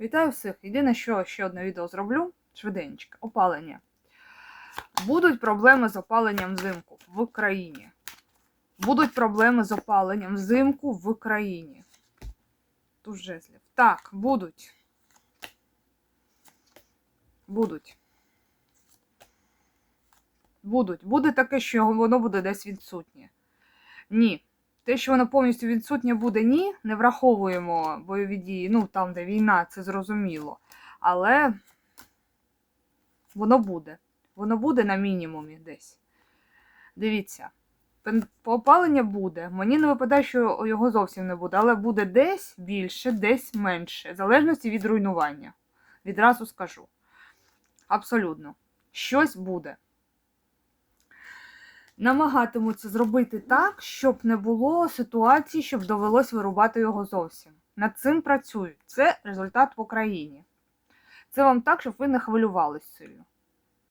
Вітаю всіх! Єдине, що ще одне відео зроблю швиденько. Опалення. Будуть проблеми з опаленням взимку в Україні. Будуть проблеми з опаленням взимку в Україні. Тут жезлів. Так, будуть. Будуть. Будуть. Буде таке, що воно буде десь відсутнє. Ні. Те, що воно повністю відсутнє буде, ні, не враховуємо бойові дії, ну там, де війна, це зрозуміло. Але воно буде. Воно буде на мінімумі десь. Дивіться, пен- опалення буде. Мені не випадає, що його зовсім не буде, але буде десь більше, десь менше, в залежності від руйнування. Відразу скажу. Абсолютно. Щось буде намагатимуться зробити так, щоб не було ситуації, щоб довелось вирубати його зовсім. Над цим працюють. Це результат в Україні. Це вам так, щоб ви не хвилювалися.